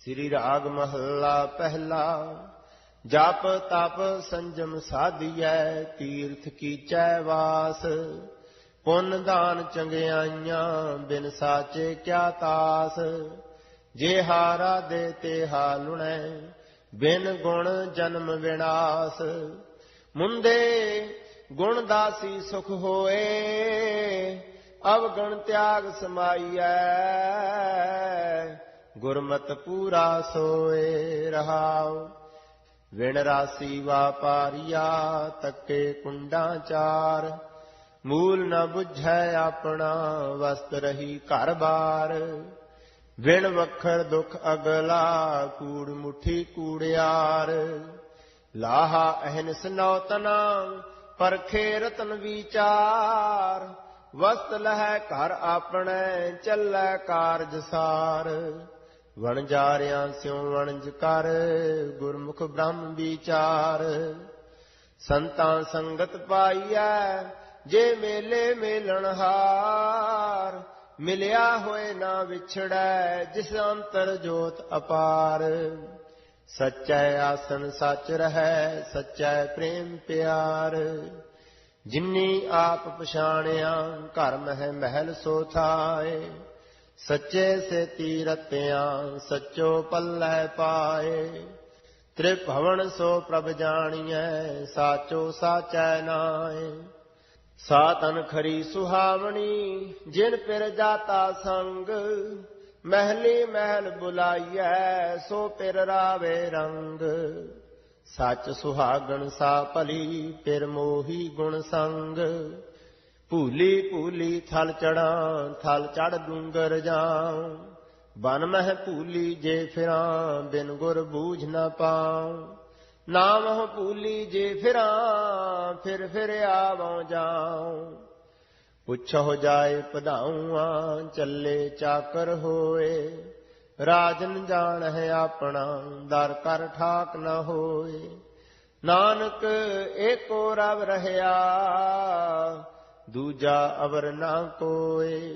ਸ੍ਰੀ ਰਾਗ ਮਹੱਲਾ ਪਹਿਲਾ, ਜਪ ਤਪ ਸੰਜਮ ਸਾਧੀਐ, ਤੀਰਥ ਕੀਚੈ ਵਾਸ। ਪੁੰਨ ਦਾਨ ਚੰਗਿਆਈਆਂ, ਬਿਨ ਸਾਚੇ ਕਿਆ ਤਾਸ। ਜੇ ਹਾਰਾ ਦੇ ਤੇ ਹਾਲੁਣੈ ਬਿਨ ਗੁਣ ਜਨਮ ਵਿਨਾਸ਼। ਮੁੰਦੇ ਗੁਣ ਦਾਸੀ ਸੁਖ ਹੋਏ, ਅਵਗਣ ਤਿਆਗ ਸਮਾਈਐ। ਗੁਰਮਤ ਪੂਰਾ ਸੋਏ ਰਹਾਉ। ਵਿਣ ਰਾਸੀ ਵਾਪਾਰੀਆ ਤੱਕੇ ਕੁੰਡਾਂ ਚਾਰ। ਮੂਲ ਨ ਬੁਝੈ ਆਪਣਾ, ਵਸਤ ਰਹੀ ਘਰ ਬਾਰ। ਵਿਣ ਵਖਰ ਦੁਖ ਅਗਲਾ, ਕੂੜ ਮੁਠੀ ਕੂੜਿਆਰ। ਲਾਹਾ ਅਹਨਿਸ ਨੌਤਨਾ ਪਰਖੇ ਰਤਨ ਵਿਚਾਰ। ਵਸਤ ਲਹੈ ਘਰ ਆਪਣੇ, ਚੱਲੈ ਕਾਰਜ ਸਾਰ। ਵਣਜਾਰਿਆਂ ਸਿਉ ਵਣਜ ਕਰ, ਗੁਰਮੁਖ ਬ੍ਰਹਮ ਵਿਚਾਰ। ਸੰਤਾਂ ਸੰਗਤ ਪਾਈਐ, ਜੇ ਮੇਲੇ ਮੇਲਣ ਮਿਲਿਆ ਹੋਏ ਨਾ ਵਿਛੜੈ, ਜਿਸ ਅੰਤਰ ਜੋਤ ਅਪਾਰ। ਸਚੈ ਆਸਨ ਸਚ ਰਹੈ, ਸਚੈ ਪ੍ਰੇਮ ਪਿਆਰ। ਜਿਨੀ ਆਪ ਪਛਾਣਿਆ, ਘਰ ਮਹਿ ਮਹਿਲ ਸੋ ਥਾਏ। ਸੱਚੇ ਸੇ ਤੀਰਤਿਆਂ ਸੱਚੋ ਪੱਲੇ ਪਾਏ। ਤ੍ਰਿਭਵਨ ਸੋ ਪ੍ਰਭ ਜਾਣੀਐ, ਸਾਚੋ ਸਾਚੈ ਨਾਏ। ਸਾਤਨ ਖਰੀ ਸੁਹਾਵਣੀ, ਜਿਨ ਪਿਰ ਜਾਤਾ ਸੰਗ। ਮਹਿਲੀ ਮਹਿਲ ਬੁਲਾਈਐ, ਸੋ ਪਿਰ ਰਾਵੇ ਰੰਗ। ਸੱਚ ਸੁਹਾਗਣ ਸਾ ਭਲੀ, ਪਿਰ ਮੋਹੀ ਗੁਣ ਸੰਗ। ਭੂਲੀ ਭੂਲੀ ਥਲ ਚੜਾਂ, ਥਲ ਚੜ ਡੂੰਗਰ ਜਾਉ ਬਨ ਮਹਿ ਭੂਲੀ ਜੇ ਫਿਰਾਂ, ਬਿਨ ਗੁਰ ਬੂਝ ਨਾ ਪਾਉ ਨਾਮ ਹੋ ਭੂਲੀ ਜੇ ਫਿਰਾਂ, ਫਿਰ ਫਿਰ ਆਵਾਂ ਜਾਉ। ਪੁੱਛੋ ਜਾਏ ਪਧਾਉਆਂ ਚੱਲੇ ਚਾਕਰ ਹੋਏ। ਰਾਜਨ ਜਾਣ ਹੈ ਆਪਣਾ, ਦਰ ਕਰ ਠਾਕ ਨਾ ਹੋਏ। ਨਾਨਕ ਏਕੋ ਰਵ ਰਹਿਆ ਦੂਜਾ ਅਵਰ ਨਾ ਕੋਏ।